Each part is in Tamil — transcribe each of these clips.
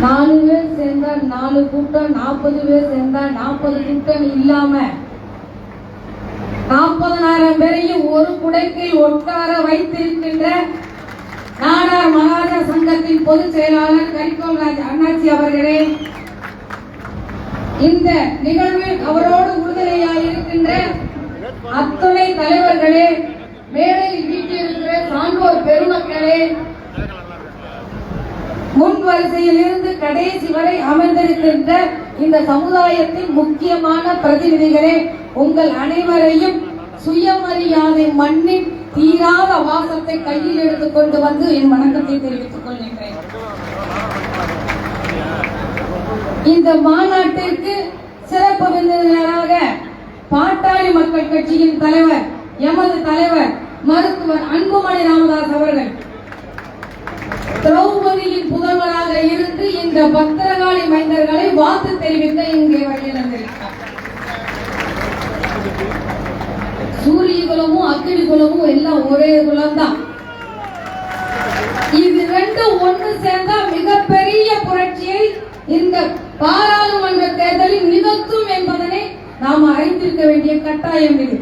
நாலு பேர் சேர்ந்தா நாலு கூட்டம் நாற்பது பேர் சேர்ந்தா நாற்பது கூட்டம் இல்லாம நாற்பதனாயிரம் பேரையும் ஒரு குடைக்கில் ஒட்டார வைத்திருக்கின்ற நாடார் மகாஜா சங்கத்தின் பொதுச் செயலாளர் கரிகோல் ராஜ் அண்ணாச்சி அவர்களே இந்த நிகழ்வில் அவரோடு உறுதுணையாயிருக்கின்ற அத்துணை தலைவர்களே மேடையில் வீட்டிலிருக்கிற சான்றோர் பெருமக்களே முன் வரிசையில் இருந்து கடைசி வரை அமர்ந்திருக்கின்ற இந்த சமுதாயத்தின் முக்கியமான பிரதிநிதிகளே உங்கள் அனைவரையும் சுயமரியாதை மண்ணின் தீராத வாசத்தை கையில் எடுத்துக் கொண்டு வந்து என் வணக்கத்தை தெரிவித்துக் கொள்கின்றேன். இந்த மாநாட்டிற்கு சிறப்பு விருந்தினராக பாட்டாளி மக்கள் கட்சியின் தலைவர் எமது தலைவர் மருத்துவர் அன்புமணி ராமதாஸ் அவர்கள் திரௌபதியின் புதல்வராக இருந்து இந்த பக்தரகாளி மைந்தர்களை வாழ்த்து தெரிவிக்க இங்கே வழியிழந்திருக்கிறார் சூரிய குலமும் அக்கினி குலமும் எல்லாம் ஒரே குலம் தான் இது ரெண்டும் ஒன்று சேர்ந்தா மிகப்பெரிய புரட்சியை இந்த பாராளுமன்ற தேர்தலில் நிகழ்த்தும் என்பதனை நாம் அறிந்திருக்க வேண்டிய கட்டாயம் இது.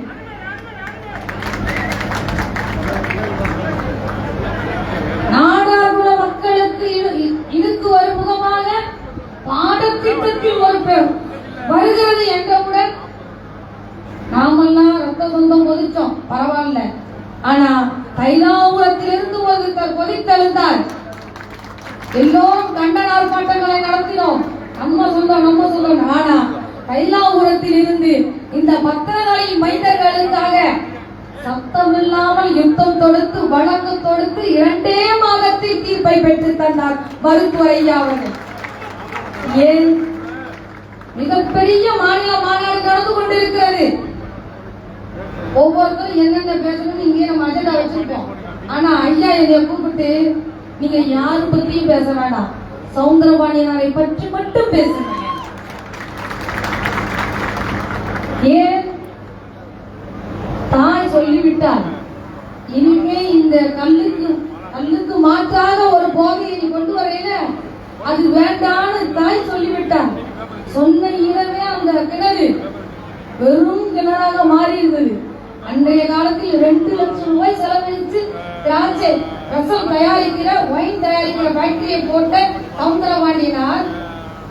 எல்லோரும் கண்டன ஆர்ப்பாட்டங்களை நடத்தினோம். நம்ம சொந்தம் நம்ம சொந்தம் ஆனா தைலாபுரத்தில் இருந்து இந்த பத்திரங்களின் மைந்தர்களுக்காக சத்தமில்லாமல் யுத்தம் தொடுத்து வழக்கு தொடுத்து இரண்டே மாதத்தில் தீர்ப்பை பெற்று தந்தார் மருத்துவர் ஐயா அவர்கள். ஏன்? மிகப்பெரிய மாநில மாநாடு நடந்து கொண்டிருக்கிறது. ஒவ்வொருத்தரும் என்னென்ன பேசணும்னு இங்கே நம்ம அஜெண்டா வச்சிருக்கோம். ஆனா ஐயா என்னை கூப்பிட்டு நீங்க யாரு பத்தியும் பேச வேண்டாம். சவுந்தரபாண்டியனாரை பற்றி மட்டும் பேசுங்க. ஏன்? தாய் சொல்லிவிட்டார் இனிமே இந்த கல்லுக்கு கல்லுக்கு மாற்றாக ஒரு போதையை நீ கொண்டு வரையில? அது வேண்டான்னு தாய் சொல்லிவிட்டார் சொன்ன இரவே அந்த கிணறு வெறும் கிணறாக மாறி இருந்தது அன்றைய காலத்தில் ரெண்டு லட்சம் ரூபாய் செலவழித்து திராட்சை ரசம் தயாரிக்கிற ஒயின் தயாரிக்கிற ஃபேக்டரியை போட்ட சவுந்தரபாண்டியனார்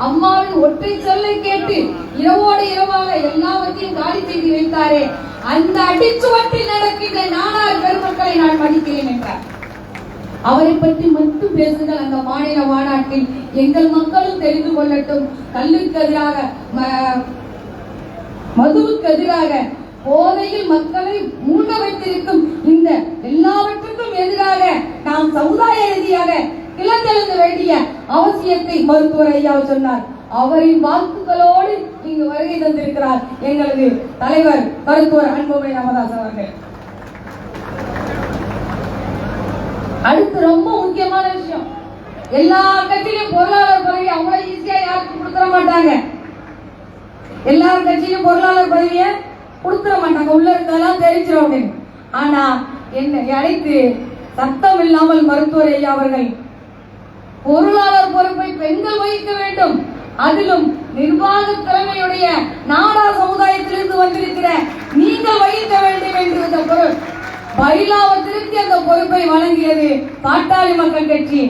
அம்மாவின் ஒற்றை சொல்லை கேட்டு இரவோடு இரவாக எல்லாவற்றையும் காலி செய்து வைத்தாரே. அந்த அடிச்சுவட்டில் நடக்கின்ற நாடார் பெருமக்களை நான் மதிக்கிறேன் என்றார். அவரை பற்றி மட்டும் பேசுங்கள். அந்த மாநில மாநாட்டில் எங்கள் மக்களும் தெரிந்து கொள்ளட்டும். கல்லுக்கு எதிராக மதுவுக்கு எதிராக போதையில் மக்களை மூழ்க வைத்திருக்கும் இந்த எல்லாவற்றுக்கும் எதிராக நாம் சமுதாய ரீதியாக கிளர்ந்தெழுந்த வேண்டிய அவசியத்தை மருத்துவர் ஐயா சொன்னார். அவரின் வாக்குகளோடு இங்கு வருகை தந்திருக்கிறார் எங்களது தலைவர் மருத்துவர் அன்புமணி ராமதாஸ் அவர்கள். அடுத்து ரொம்ப முக்கியமான விஷயம். எல்லா கட்சியிலும் பொருளாளர் பதவி அவ்வளவு ஈஸியா யாருக்கும் கொடுத்துட மாட்டாங்க. எல்லா கட்சியும் பொருளாளர் பதவியை கொடுத்துட மாட்டாங்க. உள்ள இருந்ததெல்லாம் தெரிஞ்சிடும் அப்படின்னு. ஆனா என்னை அழைத்து சத்தம் இல்லாமல் மருத்துவர் ஐயா அவர்கள் பொருளாளர் பொறுப்பை பெண்கள் வகிக்க வேண்டும். அதிலும் நிர்வாக திறமையுடைய நாடார் சமுதாயத்திலிருந்து வந்திருக்கிற நீங்கள் வகிக்க வேண்டும் என்று இந்த பொருள். பைலாவத்திற்கு அந்த பொறுப்பை வழங்கியது பாட்டாளி மக்கள் கட்சி.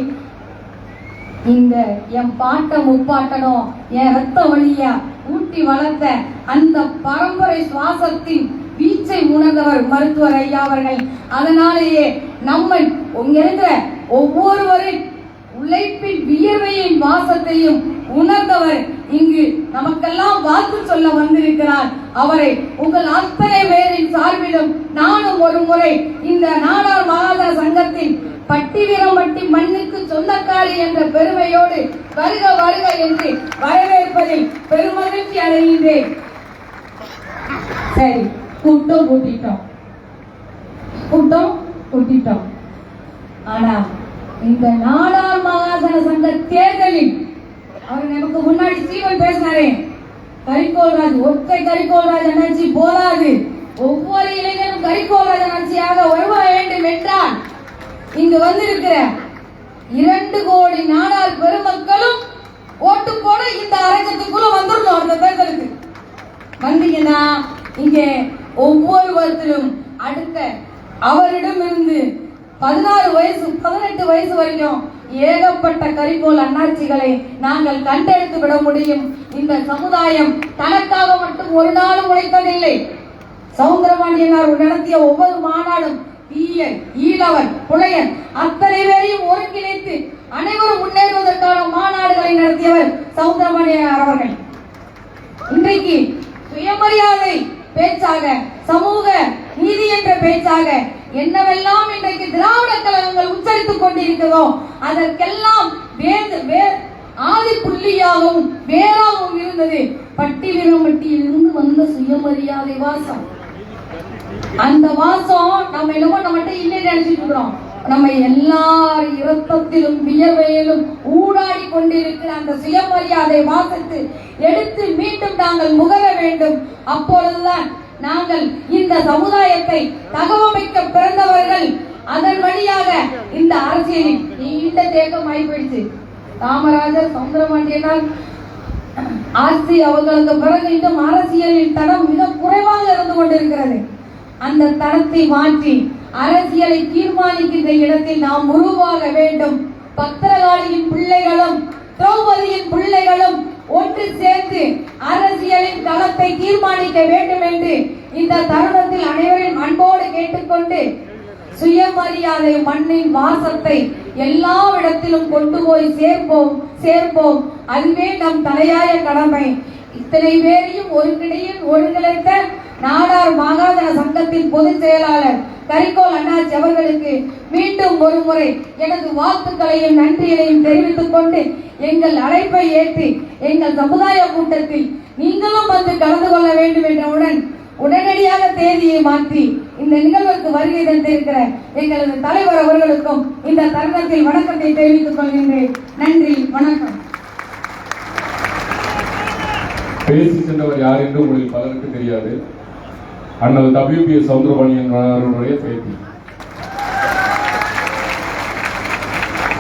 இந்த என் பாட்ட முப்பாட்டனோ என் ரத்த வழியா ஊட்டி வளர்த்த அந்த பரம்பரை சுவாசத்தின் வீச்சை உணர்ந்தவர் மருத்துவர் ஐயா அவர்கள். அதனாலேயே நம்மை இங்க இருக்கிற ஒவ்வொருவரின் உழைப்பின் வியர்வையின் வாசத்தையும் உணர்ந்தவர் இங்கு நமக்கெல்லாம் வாழ்த்து சொல்ல வந்திருக்கிறார். அவரை உங்கள் அத்தனை பேரின் சார்பிலும் நானும் ஒரு முறை இந்த நாடார் மகாதர சங்கத்தின் பட்டி மண்ணு போராளி என்ற பெருமையோடு வருக வருக என்று வரவேற்பதில் பெருமகிழ்ச்சி அடைகின்றேன். சரி கூட்டம் கூட்டிட்டோம். கூட்டம் கூட்டிட்டோம். ஆனா இந்த நாடார் மகாசன சங்க தேர்தலில் அவர் நமக்கு முன்னாடி சீவன் பேசினாரே கரிகோல்ராஜ் ஒற்றை கரிகோல்ராஜ் அண்ணாச்சி போதாது. ஒவ்வொரு இளைஞரும் கரிகோல்ராஜ் அண்ணாச்சியாக வருவ வேண்டும் என்றால் இங்கு வந்திருக்கிற வந்துடணும் அந்த தேர்தலுக்கு வந்தீங்கன்னா இங்கே ஒவ்வொருவத்திலும் அடுத்த அவரிடம் இருந்து பதினாறு வயசு பதினெட்டு வயசு வரைக்கும் ஏகப்பட்ட கரிபோல் அண்ணாச்சிகளை நாங்கள் கண்டெடுத்து விட முடியும். இந்த சமுதாயம் தனக்காக மட்டும் ஒரு நாளும் உழைத்ததில்லை. சவுந்தரபாண்டியனார் நடத்திய ஒவ்வொரு மாநாடும் ஈயன் ஈழவன் புலையன் அத்தனை பேரையும் ஒருங்கிணைத்து அனைவரும் முன்னேறுவதற்கான மாநாடுகளை நடத்தியவர் சவுந்தரபாண்டியனார் அவர்கள். இன்றைக்கு சுயமரியாதை பேச்சாக சமூக நீதி என்ற பேச்சாக என்னவெல்லாம் இன்றைக்கு திராவிட கழகங்கள் உச்சரித்துக் கொண்டிருக்கிறதோ அதற்கெல்லாம் ஆதி புள்ளியாகவும் வேறாகவும் இருந்தது. பட்டிலிரம்பட்டியிலிருந்து வந்த சுயமரியாதை வாசம். அந்த வாசம் நம்ம என்னமோ நம்மகிட்ட இல்லைன்னு நினைச்சிட்டு இருக்கிறோம். நம்ம எல்லார் இரத்தத்திலும் வியர்வையிலும் ஊடாடி கொண்டிருக்கிற அந்த சுயமரியாதை வாசத்தை எடுத்து மீண்டும் நாங்கள் முகர வேண்டும். அப்பொழுதுதான் நாங்கள் இந்த சமுதாயத்தை தகவமைக்க பிறந்தவர்கள் அதன் வழியாக இந்த அரசியலில் நீண்ட தேக்கம் ஆகிப்போயிடுச்சு. காமராஜர் சவுந்தரபாண்டியனால் ஆட்சி அவர்களுக்கு பிறகு இன்னும் அரசியலின் தடம் மிக குறைவாக இருந்து கொண்டிருக்கிறது. அந்த தடத்தை மாற்றி அரசியலை தீர்மானிக்கின்ற இடத்தில் நாம் உருவாக வேண்டும். பத்திரகாளியின் பிள்ளைகளும் திரௌபதியின் பிள்ளைகளும் ஒன்று சேர்ந்து அரசியலின் களத்தை தீர்மானிக்க வேண்டும் என்று இந்த தருணத்தில் அனைவரின் அன்போடு கேட்டுக்கொண்டு சுயமரியாதை மண்ணின் வாசத்தை எல்லா இடத்திலும் கொண்டு போய் சேர்ப்போம் சேர்ப்போம். அதுவே நம் தலையாய கடமை. இத்தனை பேரையும் ஒருங்கிணையில் ஒருங்கிணைத்த நாடார் மாகாண சங்கத்தின் பொதுச் செயலாளர் கரிகோல் அண்ணாச்சி அவர்களுக்கு மீண்டும் ஒரு முறை எனது வாழ்த்துக்களையும் நன்றிகளையும் தெரிவித்துக் கொண்டு எங்கள் அழைப்பை ஏற்று எங்கள் சமுதாய கூட்டத்தில் நீங்களும் வந்து கலந்து கொள்ள வேண்டும் என்றவுடன் உடனடியாக தேதியை மாற்றி இந்த நிகழ்வுக்கு வருகை தந்திருக்கிற எங்களது தலைவர் அவர்களுக்கும் இந்த தருணத்தில் வணக்கத்தை தெரிவித்துக் கொள்கின்றேன். நன்றி வணக்கம். பேசி சென்றவர் யார் என்று உங்களில் பலருக்கு தெரியாது. அண்ணல் டபிள்யூ பி எஸ் சவுந்தரபாணியன் அவர்களுடைய பேட்டி.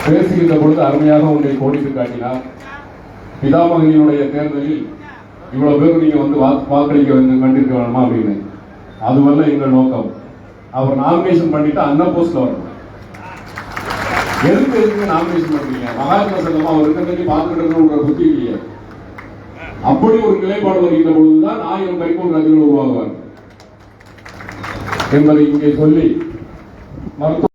பேசுகின்ற பொழுது அருமையாக ஒன்றை கோடிட்டு காட்டினார். பிதாமகனினுடைய தேர்தலில் இவ்வளவு பேர் நீங்க வந்து வாக்களிக்க வந்து கண்டிருக்க வேணுமா அப்படின்னு. அதுவல்ல எங்கள் நோக்கம். அவர் நாமினேஷன் பண்ணிட்டு அண்ணா போஸ்ட்ல வரணும். எதுக்கு எதுக்கு நாமினேஷன் பண்றீங்க? மகாத்மா சங்கமா அவர் இருக்கிறதை பார்த்துக்கிட்டு புத்தி இல்லையே. அப்படி ஒரு நிலைப்பாடு வருகின்ற பொழுதுதான் ஆயிரம் கைகோள் ராஜுகள் உருவாகுவார் என்பதை இங்கே சொல்லி மருத்துவ